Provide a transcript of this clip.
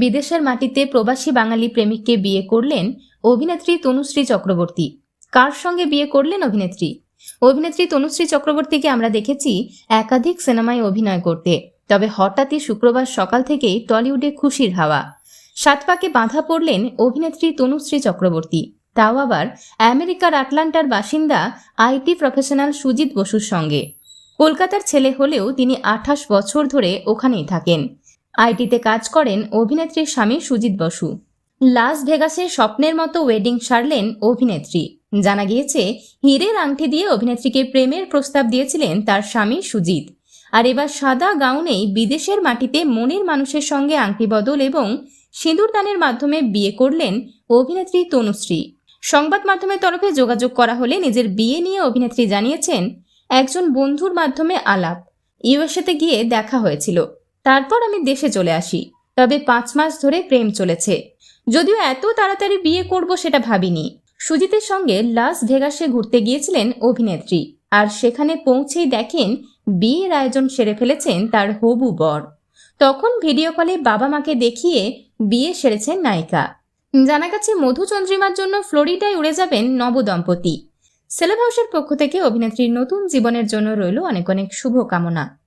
বিদেশের মাটিতে প্রবাসী বাঙালি প্রেমিককে বিয়ে করলেন অভিনেত্রী তনুশ্রী চক্রবর্তী। কার সঙ্গে বিয়ে করলেন অভিনেত্রী? অভিনেত্রী তনুশ্রী চক্রবর্তীকে আমরা দেখেছি একাধিক সিনেমায় অভিনয় করতে, তবে হঠাৎই শুক্রবার সকাল থেকেই টলিউডে খুশির হাওয়া। সাত পাকে বাঁধা পড়লেন অভিনেত্রী তনুশ্রী চক্রবর্তী। তাও আবার আমেরিকার আটলান্টার বাসিন্দা আইটি প্রফেশনাল সুজিত বসুর সঙ্গে। কলকাতার ছেলে হলেও তিনি আঠাশ বছর ধরে ওখানেই থাকেন। আইটিতে কাজ করেন অভিনেত্রীর স্বামী সুজিত বসু। লাস ভেগাসে স্বপ্নের মতো ওয়েডিং সারলেন অভিনেত্রী। জানা গিয়েছে, হীরের আংটি দিয়ে অভিনেত্রীকে প্রেমের প্রস্তাব দিয়েছিলেন তার স্বামী সুজিত। আর এবার সাদা গাউনেই বিদেশের মাটিতে মনের মানুষের সঙ্গে আংটি বদল এবং সিঁদুরদানের মাধ্যমে বিয়ে করলেন অভিনেত্রী তনুশ্রী। সংবাদ মাধ্যমের তরফে যোগাযোগ করা হলে নিজের বিয়ে নিয়ে অভিনেত্রী জানিয়েছেন, একজন বন্ধুর মাধ্যমে আলাপ। ইউএসএতে গিয়ে দেখা হয়েছিল। তারপর আমি দেশে চলে আসি। তবে পাঁচ মাস ধরে প্রেম চলেছে। যদিও এত তাড়াতাড়ি বিয়ে করব সেটা ভাবিনি। সুজিতের সঙ্গে লাস ভেগাসে ঘুরতে গিয়েছিলেন অভিনেত্রী। আর সেখানে পৌঁছেই দেখেন বিয়ের আয়োজন সেরে ফেলেছেন তার হবু বর। তখন ভিডিও কলে বাবা মাকে দেখিয়ে বিয়ে সেরেছেন নায়িকা। জানা গেছে মধুচন্দ্রিমার জন্য ফ্লোরিডায় উড়ে যাবেন নবদম্পতি। সেলেব হাউসের পক্ষ থেকে অভিনেত্রীর নতুন জীবনের জন্য রইল অনেক অনেক শুভকামনা।